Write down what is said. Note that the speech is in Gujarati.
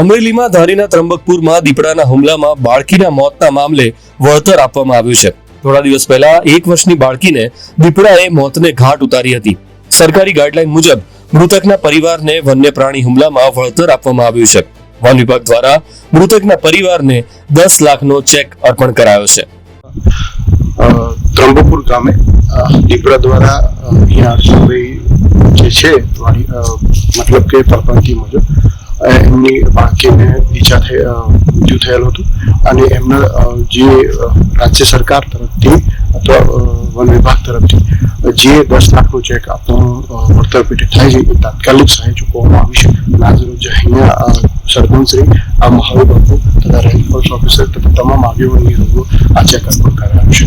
અમરેલીમાં ધારીના ત્રંબકપુરમાં દીપડાના હુમલામાં બાળકીના મોતના મામલે વળતર આપવામાં આવ્યું છે. થોડા દિવસ પહેલા એક વર્ષની બાળકીને દીપડાએ મોતને ઘાટ ઉતારી હતી. સરકારી ગાઈડલાઈન મુજબ મૃતકના પરિવારને વન્ય પ્રાણી હુમલામાં વળતર આપવામાં આવ્યું છે. વન વિભાગ દ્વારા મૃતકના પરિવારને દસ લાખનો ચેક અર્પણ કરાયો છે. ત્રંબકપુર ગામે દીપડા દ્વારા અહીંયા અર્જુનભાઈ જે છે મતલબ કે પરપંચી મુજબ એમની બાળકીને ઈજા થઈ મૃત્યુ થયેલું હતું. અને એમના જે રાજ્ય સરકાર તરફથી અથવા વન વિભાગ તરફથી જે દસ લાખનું ચેક આપવાનું વળતર પેટે થાય છે, એ તાત્કાલિક સહાય ચૂકવવામાં આવી છે. આજરોજ અહીંયા સરપંચશ્રી, આ મહાવી બાપુ તથા રેન્જ ઓફિસર તથા તમામ આગેવાનની રૂબરૂ આ ચેક અર્પણ કરાયું છે.